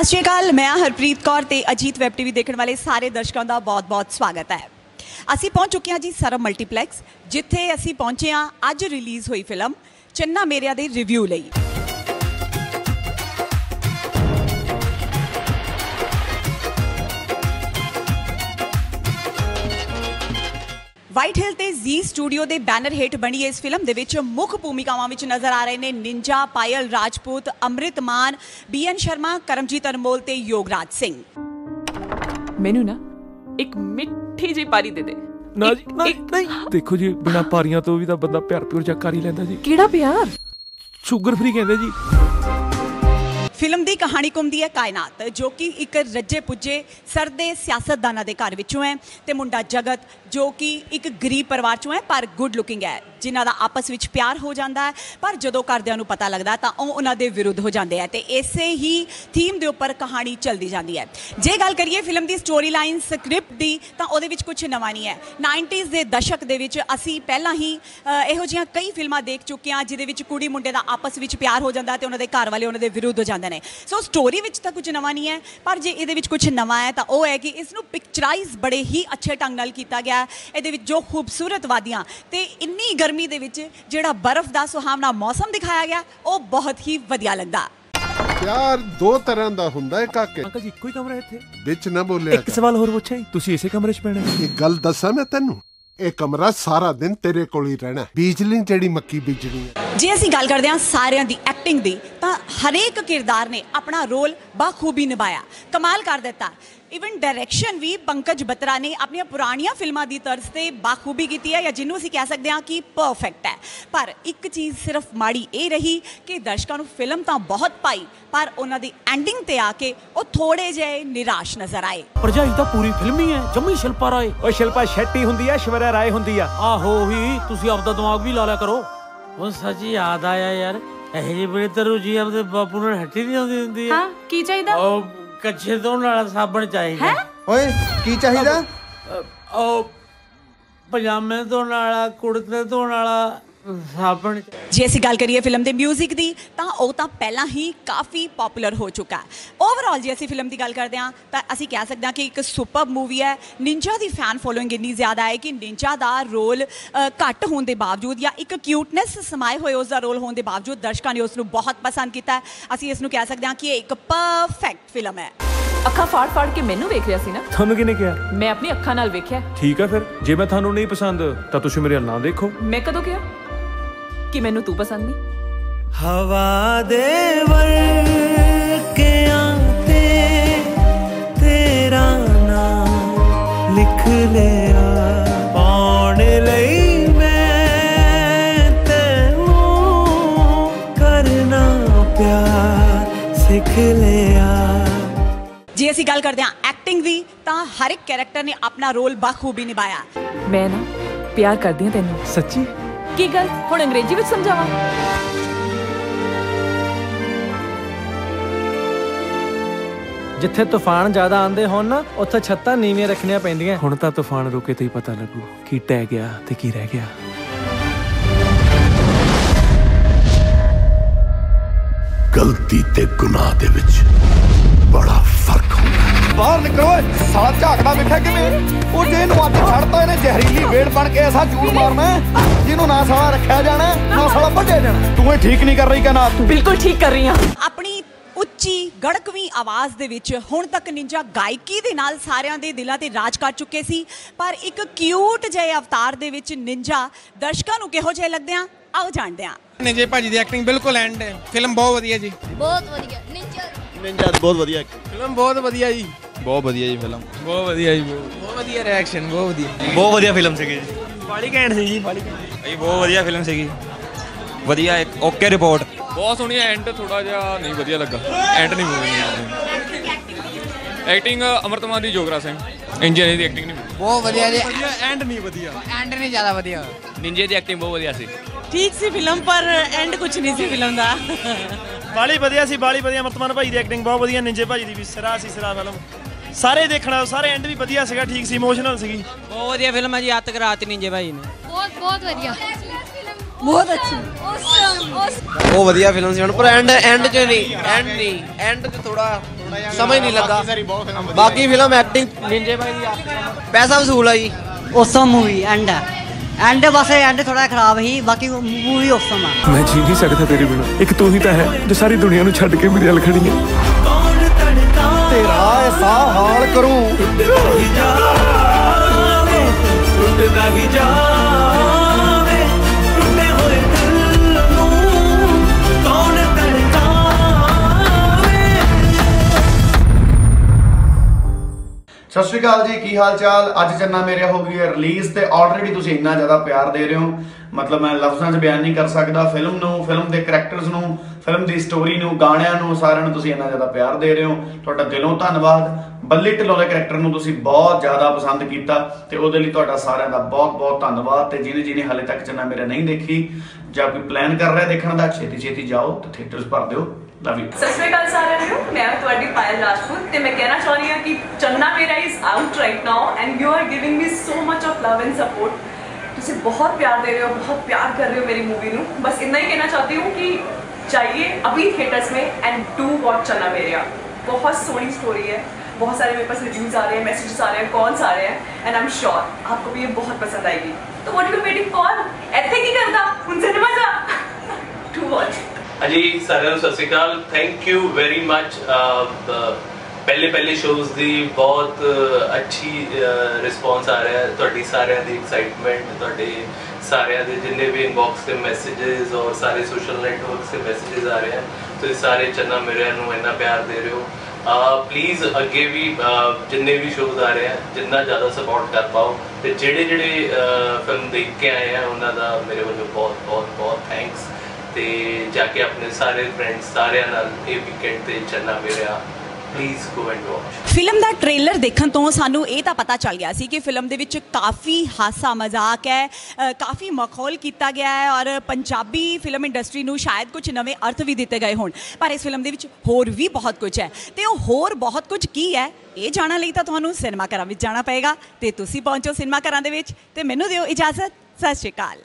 ਸਤਿ ਸ਼੍ਰੀ ਅਕਾਲ, ਮੈਂ ਹਰਪ੍ਰੀਤ ਕੌਰ ਤੇ ਅਜੀਤ ਵੈਬ ਟੀਵੀ ਦੇਖਣ ਵਾਲੇ ਸਾਰੇ ਦਰਸ਼ਕਾਂ ਦਾ ਬਹੁਤ-ਬਹੁਤ ਸਵਾਗਤ ਹੈ। ਅਸੀਂ ਪਹੁੰਚ ਚੁੱਕੇ ਹਾਂ ਜੀ ਸਰਮ ਮਲਟੀਪਲੈਕਸ, ਜਿੱਥੇ ਅਸੀਂ ਪਹੁੰਚੇ ਹਾਂ ਅੱਜ ਰਿਲੀਜ਼ ਹੋਈ ਫਿਲਮ ਚੰਨਾ ਮੇਰਿਆ ਦੇ ਰਿਵਿਊ ਲਈ। ਵਾਈਟ ਹਿਲ ਤੇ ਜ਼ੀ ਸਟੂਡੀਓ ਦੇ ਬੈਨਰ ਹੇਠ ਬਣੀ ਇਸ ਫਿਲਮ ਦੇ ਵਿੱਚ ਮੁੱਖ ਭੂਮਿਕਾਵਾਂ ਵਿੱਚ ਨਜ਼ਰ ਆ ਰਹੇ ਨੇ ਨਿੰਜਾ ਪਾਇਲ ਰਾਜਪੂਤ ਅੰਮ੍ਰਿਤ ਮਾਨ ਬੀਐਨ ਸ਼ਰਮਾ ਕਰਮਜੀਤ ਅਨਮੋਲ ਤੇ ਯੋਗਰਾਜ ਸਿੰਘ। ਮੈਨੂੰ ਨਾ ਇੱਕ ਮਿੱਠੀ ਜਿਹੀ ਪਾਰੀ ਦੇ ਦੇ। ਨਾ ਜੀ ਨਹੀਂ। ਦੇਖੋ ਜੀ ਬਿਨਾ ਪਾਰੀਆਂ ਤੋਂ ਵੀ ਤਾਂ ਬੰਦਾ ਪਿਆਰ ਪਿਉਰ ਜਾ ਕਰ ਹੀ ਲੈਂਦਾ ਜੀ। ਕਿਹੜਾ ਪਿਆਰ? ਸ਼ੂਗਰ ਫ੍ਰੀ ਕਹਿੰਦੇ ਜੀ। ਫਿਲਮ ਦੀ ਕਹਾਣੀ ਘੁੰਮਦੀ ਹੈ ਕਾਇਨਾਤ, ਜੋ ਕਿ ਇੱਕ ਰੱਜੇ ਪੁੱਜੇ ਸਰਦੇ ਸਿਆਸਤਦਾਨਾਂ ਦੇ ਘਰ ਵਿੱਚੋਂ ਹੈ ਤੇ ਮੁੰਡਾ ਜਗਤ, ਜੋ ਕਿ ਇੱਕ ਗਰੀਬ ਪਰਿਵਾਰ ਚੋਂ ਹੈ, ਪਰ ਗੁੱਡ ਲੁਕਿੰਗ ਹੈ। ਜਿਨ੍ਹਾਂ ਦਾ ਆਪਸ ਵਿੱਚ ਪਿਆਰ ਹੋ ਜਾਂਦਾ ਹੈ, ਪਰ ਜਦੋਂ ਘਰਦਿਆਂ ਨੂੰ ਪਤਾ ਲੱਗਦਾ ਤਾਂ ਉਹ ਉਹਨਾਂ ਦੇ ਵਿਰੁੱਧ ਹੋ ਜਾਂਦੇ ਆ ਤੇ ਇਸੇ ਹੀ ਥੀਮ ਦੇ ਉੱਪਰ ਕਹਾਣੀ ਚੱਲਦੀ ਜਾਂਦੀ ਹੈ। ਜੇ ਗੱਲ ਕਰੀਏ ਫਿਲਮ ਦੀ ਸਟੋਰੀ ਲਾਈਨ ਸਕ੍ਰਿਪਟ ਦੀ, ਤਾਂ ਉਹਦੇ ਵਿੱਚ ਕੁਝ ਨਵਾਂ ਨਹੀਂ ਹੈ। 90s ਦੇ ਦਸ਼ਕ ਦੇ ਵਿੱਚ ਅਸੀਂ ਪਹਿਲਾਂ ਹੀ ਇਹੋ ਜਿਹੀਆਂ ਕਈ ਫਿਲਮਾਂ ਦੇਖ ਚੁੱਕੇ ਹਾਂ ਜਿਹਦੇ ਵਿੱਚ ਕੁੜੀ ਮੁੰਡੇ ਦਾ ਆਪਸ ਵਿੱਚ ਪਿਆਰ ਹੋ ਜਾਂਦਾ ਤੇ ਉਹਨਾਂ ਦੇ ਘਰ ਵਾਲੇ ਉਹਨਾਂ ਦੇ ਵਿਰੁੱਧ ਹੋ ਜਾਂਦੇ ਨੇ। ਸੋ ਸਟੋਰੀ ਵਿੱਚ ਤਾਂ ਕੁਝ ਨਵਾਂ ਨਹੀਂ ਹੈ, ਪਰ ਜੇ ਇਹਦੇ ਵਿੱਚ ਕੁਝ ਨਵਾਂ ਹੈ ਤਾਂ ਉਹ ਹੈ ਕਿ ਇਸ ਨੂੰ ਪਿਕਚਰਾਈਜ਼ ਬੜੇ ਹੀ ਅੱਛੇ ਢੰਗ ਨਾਲ ਕੀਤਾ ਗਿਆ ਹੈ। ਇਹਦੇ ਵਿੱਚ ਜੋ ਖੂਬਸੂਰਤ ਵਾਦੀਆਂ ਤੇ ਇੰਨੀ ਗਰਮੀ ਦੇ ਵਿੱਚ ਜਿਹੜਾ ਬਰਫ਼ ਦਾ ਸੁਹਾਵਣਾ ਮੌਸਮ ਦਿਖਾਇਆ ਗਿਆ ਉਹ ਬਹੁਤ ਹੀ ਵਧੀਆ ਲੱਗਦਾ। ਪਿਆਰ ਦੋ ਤਰ੍ਹਾਂ ਦਾ ਹੁੰਦਾ ਹੈ ਕਾਕੇ। ਅੰਕਲ ਜੀ ਇੱਕੋ ਹੀ ਕਮਰਾ ਇੱਥੇ? ਵਿੱਚ ਨਾ ਬੋਲਿਆ ਇੱਕ ਸਵਾਲ ਹੋਰ ਪੁੱਛਾਂ ਜੀ ਤੁਸੀਂ ਇਸੇ ਕਮਰੇ 'ਚ ਪੈਣਾ ਇਹ ਗੱਲ ਦੱਸਾਂ ਮੈਂ ਤੈਨੂੰ? ਇਹ ਕਮਰਾ ਸਾਰਾ ਦਿਨ ਤੇਰੇ ਕੋਲ ਹੀ ਰਹਿਣਾ ਬੀਜਲੀ ਜਿਹੜੀ ਮੱਕੀ ਬੀਜਣੀ ਹੈ। ਜੇ ਅਸੀਂ ਗੱਲ ਕਰਦੇ ਹਾਂ ਸਾਰਿਆਂ ਦੀ ਐਕਟਿੰਗ ਦੀ ਤਾਂ ਹਰੇਕ ਕਿਰਦਾਰ ਨੇ ਆਪਣਾ ਰੋਲ ਬਾਖੂਬੀ ਨਿਭਾਇਆ। ਕਮਾਲ ਕਰ ਦਿੱਤਾ। ਇਵਨ ਡਾਇਰੈਕਸ਼ਨ ਵੀ ਪੰਕਜ ਬਤਰਾ ਨੇ ਆਪਣੀਆਂ ਪੁਰਾਣੀਆਂ ਫਿਲਮਾਂ ਦੀ ਤਰਜ਼ ਤੇ ਬਾਖੂਬੀ ਕੀਤੀ ਹੈ ਜਾਂ ਜਿਹਨੂੰ ਅਸੀਂ ਕਹਿ ਸਕਦੇ ਹਾਂ ਕਿ ਪਰਫੈਕਟ ਹੈ। ਪਰ ਇੱਕ ਚੀਜ਼ ਸਿਰਫ ਮਾੜੀ ਇਹ ਰਹੀ ਕਿ ਦਰਸ਼ਕਾਂ ਨੂੰ ਫਿਲਮ ਤਾਂ ਬਹੁਤ ਪਾਈ ਪਰ ਉਹਨਾਂ ਦੀ ਐਂਡਿੰਗ ਤੇ ਆ ਕੇ ਉਹ ਥੋੜੇ ਜਿਹੇ ਨਿਰਾਸ਼ ਨਜ਼ਰ ਆਏ। ਭਰਜਾਈ ਤਾਂ ਪੂਰੀ ਫਿਲਮ ਹੀ ਹੈ ਜੰਮੀ ਸ਼ਿਲਪਾ ਰਾਏ। ਓਏ ਸ਼ਿਲਪਾ ਸ਼ੈਟੀ ਹੁੰਦੀ ਆ ਸ਼ਵਰਿਆ ਰਾਏ ਹੁੰਦੀ ਆ। ਆਹੋ ਹੀ ਤੁਸੀਂ ਆਪਦਾ ਦਿਮਾਗ ਵੀ ਲਾ ਲਿਆ ਕਰੋ। ਉਹ ਸੱਚ ਯਾਦ ਆਇਆ ਯਾਰ ਇਹ ਜਿਹੇ ਬੜੇ ਤਰੂ ਜੀ ਆਪਦੇ ਬਾਪੂ ਨਾਲ ਹੱਟੀ ਨਹੀਂ ਆਉਂਦੀ ਹੁੰਦੀ ਹੈ ਹਾਂ ਕੀ ਚਾਹੀਦਾ? ਉਹ ਕੱਚੇ ਤੋਂ ਨਾਲ ਸਾਬਣ ਚਾਹੀਦਾ। ਓਏ ਕੀ ਚਾਹੀਦਾ? ਉਹ ਪਜਾਮੇ ਧੋਣ ਵਾਲਾ ਕੁੜਤੇ ਧੋਣ ਵਾਲਾ ਸਾਬਣ ਜੇ ਅਸੀਂ ਗੱਲ ਕਰੀਏ ਫਿਲਮ ਦੇ 뮤직 ਦੀ ਤਾਂ ਉਹ ਤਾਂ ਪਹਿਲਾਂ ਹੀ ਕਾਫੀ ਪਪੂਲਰ ਹੋ ਚੁੱਕਾ ਹੈ। ਓਵਰਆਲ ਜੇ ਅਸੀਂ ਫਿਲਮ ਦੀ ਗੱਲ ਕਰਦੇ ਹਾਂ ਤਾਂ ਅਸੀਂ ਕਹਿ ਸਕਦੇ ਹਾਂ ਕਿ ਇੱਕ ਸੁਪਰ ਮੂਵੀ ਹੈ। ਨਿੰਜਾ ਦੀ ਫੈਨ ਫੋਲੋਇੰਗ ਇੰਨੀ ਜ਼ਿਆਦਾ ਹੈ ਕਿ ਨਿੰਜਾ ਦਾ ਰੋਲ ਘੱਟ ਹੋਣ ਦੇ ਬਾਵਜੂਦ ਜਾਂ ਇੱਕ ਕਿਊਟਨੈਸ ਸਮਾਏ ਹੋਏ ਉਸ ਦਾ ਰੋਲ ਹੋਣ ਦੇ ਬਾਵਜੂਦ ਦਰਸ਼ਕਾਂ ਨੇ ਉਸ ਨੂੰ ਬਹੁਤ ਪਸੰਦ ਕੀਤਾ ਹੈ। ਅਸੀਂ ਇਸ ਨੂੰ ਕਹਿ ਸਕਦੇ ਹਾਂ ਕਿ ਇਹ ਇੱਕ ਪਰਫੈਕਟ ਫਿਲਮ ਹੈ। ਅੱਖਾਂ ਫਾੜ ਫਾੜ ਕੇ ਮੈਨੂੰ ਵੇਖ ਰਿਹਾ ਸੀ ਨਾ? ਤੁਹਾਨੂੰ ਕਿਹਨੇ ਕਿਹਾ? ਮੈਂ ਆਪਣੀ ਅੱਖਾਂ ਨਾਲ ਵੇਖਿਆ। ਠੀਕ ਆ ਫਿਰ। ਜੇ ਮੈਂ ਤੁਹਾਨੂੰ ਨਹੀਂ ਪਸੰਦ ਤਾਂ ਤੁਸੀਂ ਮੇਰੇ ਵੱਲ ਨਾ ਦੇਖੋ। ਮੈਂ ਕਦੋਂ ਕਿਹਾ? ਕਿ ਮੈਨੂੰ ਤੂੰ ਪਸੰਦ ਨਹੀਂ? ਹਵਾ ਦੇ ਵਰਕਿਆਂ ਤੇ ਤੇਰਾ ਨਾਮ ਲਿਖ ਲਿਆ। ਪਾਉਣ ਲਈ ਮੈਂ ਤੈਨੂੰ ਕਰਨਾ ਪਿਆਰ ਸਿੱਖ ਲਿਆ। ਜੇ ਅਸੀਂ ਗੱਲ ਕਰਦੇ ਹਾਂ ਐਕਟਿੰਗ ਦੀ ਤਾਂ ਹਰ ਇੱਕ ਕੈਰੈਕਟਰ ਨੇ ਆਪਣਾ ਰੋਲ ਬਾਖੂਬੀ ਨਿਭਾਇਆ। ਮੈਂ ਨਾ ਪਿਆਰ ਕਰਦੀ ਹਾਂ ਤੈਨੂੰ। ਸੱਚੀ? ਕੀ ਗੱਲ? ਹੁਣ ਅੰਗਰੇਜ਼ੀ ਵਿੱਚ ਸਮਝਾਵਾਂ? ਜਿੱਥੇ ਤੂਫਾਨ ਜ਼ਿਆਦਾ ਆਉਂਦੇ ਹੋਣ ਨਾ ਉੱਥੇ ਛੱਤਾਂ ਨੀਵੀਆਂ ਰੱਖਣੀਆਂ ਪੈਂਦੀਆਂ। ਹੁਣ ਤਾਂ ਤੂਫਾਨ ਰੁਕੇ ਤੇ ਹੀ ਪਤਾ ਲੱਗੂ ਕੀ ਟਹਿ ਗਿਆ ਤੇ ਕੀ ਰਹਿ ਗਿਆ। ਗਲਤੀ ਤੇ ਗੁਨਾਹ ਦੇ ਵਿੱਚ ਬੜਾ ਬਾਹਰ ਨਿਕਲੋ ਓਏ। ਸਾਲਾ ਝਾਕਦਾ ਵੇਖਿਆ ਕਿਵੇਂ? ਉਹ ਜੇ ਇਹਨੂੰ ਅੱਧ ਛੱਡਤਾ ਇਹਨੇ ਜ਼ਹਿਰੀਲੀ ਵੇੜ ਬਣ ਕੇ ਐਸਾ ਜੂੜ ਮਾਰਨਾ ਜਿਹਨੂੰ ਨਾ ਸਾਲਾ ਰੱਖਿਆ ਜਾਣਾ ਨਾ ਸਾਲਾ ਵੱਢਿਆ ਜਾਣਾ ਤੂੰ ਇਹ ਠੀਕ ਨਹੀਂ ਕਰ ਰਹੀ ਕਿ ਨਾ ਬਿਲਕੁਲ ਠੀਕ ਕਰ ਰਹੀ ਹਾਂ। ਆਪਣੀ ਉੱਚੀ ਗੜਕਵੀਂ ਆਵਾਜ਼ ਦੇ ਵਿੱਚ ਹੁਣ ਤੱਕ ਨਿੰਜਾ ਗਾਇਕੀ ਦੇ ਨਾਲ ਸਾਰਿਆਂ ਦੇ ਦਿਲਾਂ ਤੇ ਰਾਜ ਕਰ ਚੁੱਕੇ ਸੀ ਪਰ ਇੱਕ ਕਿਊਟ ਜਿਹੇ ਅਵਤਾਰ ਦੇ ਵਿੱਚ ਨਿੰਜਾ ਦਰਸ਼ਕਾਂ ਨੂੰ ਕਿਹੋ ਜਿਹੇ ਲੱਗਦੇ ਆ? ਆਓ ਜਾਣਦੇ ਆ ਨਿੰਜੇ ਭਾਜੀ ਦੀ ਐਕਟਿੰਗ ਬਿਲਕੁਲ ਐਂਡ ਹੈ। ਫਿਲਮ ਬਹੁਤ ਵਧੀਆ ਜੀ। ਬਹੁਤ ਵਧੀਆ। ਨਿੰਜਾ ਨਿੰਜਾ ਬਹੁਤ ਵਧੀਆ ਫਿਲਮ ਬਹੁਤ ਵਧੀਆ ਜੀ। ਬਹੁਤ ਵਧੀਆ ਜੀ ਫਿਲਮ ਬਹੁਤ ਵਧੀਆ ਜੀ ਬਹੁਤ ਵਧੀਆ ਰਿਐਕਸ਼ਨ ਬਹੁਤ ਵਧੀਆ। ਬਹੁਤ ਵਧੀਆ ਫਿਲਮ ਸੀਗੀ ਜੀ। ਬਾਲੀ ਘੈਂਟ ਸੀ ਜੀ। ਬਾਲੀ ਭਾਈ ਬਹੁਤ ਵਧੀਆ ਫਿਲਮ ਸੀਗੀ। ਵਧੀਆ ਇੱਕ ਓਕੇ ਰਿਪੋਰਟ ਬਹੁਤ ਸੋਹਣੀ ਐਂਡ ਥੋੜਾ ਜਿਹਾ ਨਹੀਂ ਵਧੀਆ ਲੱਗਾ। ਐਂਡ ਨਹੀਂ ਮੂਵੀ ਐਕਟਿੰਗ ਅਮਰਤਮਾਨ ਦੀ ਜੋਗਰਾ ਸਿੰਘ। ਇੰਜੀਨੀਅਰ ਦੀ ਐਕਟਿੰਗ ਨਹੀਂ ਬਹੁਤ ਵਧੀਆ ਜੀ। ਵਧੀਆ ਐਂਡ ਨਹੀਂ ਵਧੀਆ। ਐਂਡ ਨਹੀਂ ਜ਼ਿਆਦਾ ਵਧੀਆ। ਨਿੰਜੇ ਦੀ ਐਕਟਿੰਗ ਬਹੁਤ ਵਧੀਆ ਸੀ। ਠੀਕ ਸੀ ਫਿਲਮ ਪਰ ਐਂਡ ਕੁਝ ਨਹੀਂ ਸੀ ਫਿਲਮ ਦਾ। ਬਾਲੀ ਵਧੀਆ ਸੀ ਬਾਲੀ ਵਧੀਆ ਮਰਤਮਾਨ ਭਾਈ ਦੀ ਐਕਟਿੰਗ ਬਹੁਤ ਵਧੀਆ ਨਿੰਜੇ ਭਾਈ ਦੀ ਵੀ ਸਿਰਾ ਸੀ ਸਿਰਾ ਫਿਲਮ ਸਾਰੇ ਦੇਖਣਾ ਸਾਰੇ ਐਂਡ ਵੀ ਵਧੀਆ ਸੀਗਾ ਠੀਕ ਸੀ ਇਮੋਸ਼ਨਲ ਸੀਗੀ। ਬਹੁਤ ਵਧੀਆ ਫਿਲਮ ਹੈ ਜੀ ਆਤਕ ਰਾਤ ਨਿੰਜੇ ਭਾਜੀ ਨੇ। ਬਹੁਤ ਬਹੁਤ ਵਧੀਆ। ਬਹੁਤ ਅੱਛੀ। ਬਹੁਤ ਵਧੀਆ ਫਿਲਮ ਸੀ ਹੁਣ ਪਰ ਐਂਡ ਐਂਡ ਚ ਨਹੀਂ ਐਂਡ ਨਹੀਂ ਐਂਡ ਚ ਥੋੜਾ ਸਮਝ ਨਹੀਂ ਲੱਗਾ। ਬਾਕੀ ਫਿਲਮ ਐਕਟਿੰਗ ਨਿੰਜੇ ਭਾਈ ਦੀ ਪੈਸਾ ਵਸੂਲ ਆ ਜੀ। ਔਸਮ ਮੂਵੀ ਐਂਡ ਹੈ ਐਂਡ ਬਸ ਐਂਡ ਥੋੜਾ ਖਰਾਬ ਸੀ ਬਾਕੀ ਮੂਵੀ ਔਸਮ ਆ। ਮੈਂ ਜੀ ਨਹੀਂ ਸਕਦਾ ਤੇਰੇ ਬਿਨਾਂ। ਇੱਕ ਤੂੰ ਹੀ ਤਾਂ ਹੈ ਜੋ ਸਾਰੀ ਦੁਨੀਆ ਨੂੰ ਛੱਡ ਕੇ ਮੇਰੇ ਨਾਲ ਖੜੀ ਹੈ। ਤੇਰਾ ਹਾਲ ਕਰੂੰ। ਟੁੱਟਦਾ ਹੀ ਜਾਵੇ ਸਤਿ ਸ਼੍ਰੀ ਅਕਾਲ ਜੀ, ਕੀ ਹਾਲ ਚਾਲ ਅੱਜ ਚੰਨਾ ਮੇਰੇ ਹੋ ਗਈ ਹੈ ਰਿਲੀਜ਼ ਤੇ ਆਲਰੇਡੀ ਤੁਸੀਂ ਇੰਨਾ ਜ਼ਿਆਦਾ ਪਿਆਰ ਦੇ ਰਹੇ ਹੋ। ਮਤਲਬ ਮੈਂ ਲਫ਼ਜ਼ਾਂ 'ਚ ਬਿਆਨ ਨਹੀਂ ਕਰ ਸਕਦਾ ਫਿਲਮ ਨੂੰ ਫਿਲਮ ਦੇ ਕੈਰੈਕਟਰਸ ਨੂੰ ਫਿਲਮ ਦੀ ਸਟੋਰੀ ਨੂੰ, ਗਾਣਿਆਂ ਨੂੰ, ਸਾਰਿਆਂ ਨੂੰ ਤੁਸੀਂ ਇੰਨਾ ਜ਼ਿਆਦਾ ਪਿਆਰ ਦੇ ਰਹੇ ਹੋ। ਤੁਹਾਡਾ ਦਿਲੋਂ ਧੰਨਵਾਦ। ਬੱਲੀ ਢਿੱਲੋਂ ਦੇ ਕੈਰੈਕਟਰ ਨੂੰ ਤੁਸੀਂ ਬਹੁਤ ਜ਼ਿਆਦਾ ਪਸੰਦ ਕੀਤਾ ਤੇ ਉਹਦੇ ਲਈ ਤੁਹਾਡਾ ਸਾਰਿਆਂ ਦਾ ਬਹੁਤ ਬਹੁਤ ਧੰਨਵਾਦ ਤੇ ਜਿਹਨੇ ਜਿਹਨੇ ਹਾਲੇ ਤੱਕ ਚੰਨਾ ਮੇਰਾ ਨਹੀਂ ਦੇਖੀ ਜਾਂ ਕੋਈ ਪਲਾਨ ਕਰ ਰਿਹਾ ਦੇਖਣ ਦਾ ਛੇਤੀ ਛੇਤੀ ਜਾਓ ਤੇ ਥੀਏਟਰਸ ਭਰ ਦਿਓ। ਲਵ ਯੂ ਸਤਿ ਸ਼੍ਰੀ ਅਕਾਲ ਸਾਰਿਆਂ ਨੂੰ ਮੈਂ ਤੁਹਾਡੀ ਪਾਇਲ ਰਾਜਪੂਤ ਤੇ ਮੈਂ ਕਹਿਣਾ ਚਾਹੁੰਦੀ ਹਾਂ ਕਿ ਚੰਨਾ ਮੇਰਾ is out right now and you are giving me so much of love and support ਤੁਸੀਂ ਬਹੁਤ ਪਿਆਰ ਦੇ ਰਹੇ हो बहुत प्यार कर रहे हो मेरी मूवी ਨੂੰ बस इतना ही कहना चाहती हूँ कि जाइए अभी थिएटर्स में and do watch Channa Mereya बहुत सोहनी स्टोरी है बहुत सारे मेरे पास रिव्यूज आ रहे हैं मैसेजेस आ रहे हैं कॉल्स आ रहे हैं एंड आई एम श्योर आपको भी ये बहुत पसंद आएगी तो व्हाट यू वेटिंग फॉर ऐसे की करता उनसे सिनेमा जा टू वॉच ਅਜੀ ਸਾਰਿਆਂ ਨੂੰ ਸਤਿ ਸ਼੍ਰੀ ਅਕਾਲ। ਥੈਂਕ ਯੂ ਵੈਰੀ ਮੱਚ ਪਹਿਲੇ ਪਹਿਲੇ ਸ਼ੋਜ਼ ਦੀ ਬਹੁਤ ਅੱਛੀ ਰਿਸਪੌਂਸ ਆ ਰਿਹਾ ਹੈ। ਤੁਹਾਡੀ ਸਾਰਿਆਂ ਦੀ ਐਕਸਾਈਟਮੈਂਟ ਤੁਹਾਡੇ ਸਾਰਿਆਂ ਦੇ ਜਿੰਨੇ ਵੀ ਇਨਬਾਕਸ ਤੇ ਮੈਸੇजेस ਔਰ ਸਾਰੇ ਸੋਸ਼ਲ ਨੈਟਵਰਕਸ ਤੇ ਮੈਸੇजेस ਆ ਰਹੇ ਹਨ ਤੁਸੀਂ ਸਾਰੇ ਚੰਨਾ ਮੇਰਿਆਂ ਨੂੰ ਇੰਨਾ ਪਿਆਰ ਦੇ ਰਹੇ ਹੋ। ਪਲੀਜ਼ ਅੱਗੇ ਵੀ ਜਿੰਨੇ ਵੀ ਸ਼ੋਜ਼ ਆ ਰਹੇ ਆ ਜਿੰਨਾ ਜ਼ਿਆਦਾ ਸਪੋਰਟ ਕਰ ਪਾਓ। ਤੇ ਜਿਹੜੇ ਜਿਹੜੇ ਫਿਲਮ ਦੇਖ ਕੇ ਆਏ ਆ ਉਹਨਾਂ ਦਾ ਮੇਰੇ ਵੱਲੋਂ ਬਹੁਤ ਬਹੁਤ ਬਹੁਤ ਥੈਂਕਸ ਤੇ ਜਾ ਕੇ ਆਪਣੇ ਸਾਰੇ ਫਰੈਂਡਸ ਸਾਰਿਆਂ ਨਾਲ ਇਹ ਵੀਕਐਂਡ ਤੇ Channa Mereya please go and watch film the trailer ਦੇਖਣ ਤੋਂ ਸਾਨੂੰ ਇਹ ਤਾਂ ਪਤਾ ਚੱਲ ਗਿਆ ਸੀ ਕਿ ਫਿਲਮ ਦੇ ਵਿੱਚ ਕਾਫੀ ਹਾਸਾ ਮਜ਼ਾਕ ਹੈ ਅ, ਕਾਫੀ ਮਖੌਲ ਕੀਤਾ ਗਿਆ ਹੈ ਔਰ ਪੰਜਾਬੀ ਫਿਲਮ ਇੰਡਸਟਰੀ ਨੂੰ ਸ਼ਾਇਦ ਕੁਝ ਨਵੇਂ ਅਰਥ ਵੀ ਦਿੱਤੇ ਗਏ ਹੋਣ। ਪਰ ਇਸ ਫਿਲਮ ਦੇ ਵਿੱਚ ਹੋਰ ਵੀ ਬਹੁਤ ਕੁਝ ਹੈ। ਤੇ ਉਹ ਹੋਰ ਬਹੁਤ ਕੁਝ ਕੀ ਹੈ? ਇਹ ਜਾਣਨ ਲਈ ਤਾਂ ਤੁਹਾਨੂੰ ਸਿਨੇਮਾ ਘਰਾਂ ਵਿੱਚ ਜਾਣਾ ਪਏਗਾ। ਤੇ ਤੁਸੀਂ ਪਹੁੰਚੋ ਸਿਨੇਮਾ ਘਰਾਂ ਦੇ ਵਿੱਚ ਤੇ ਮੈਨੂੰ ਦਿਓ ਇਜਾਜ਼ਤ। ਸਤਿ ਸ਼੍ਰੀ ਅਕਾਲ।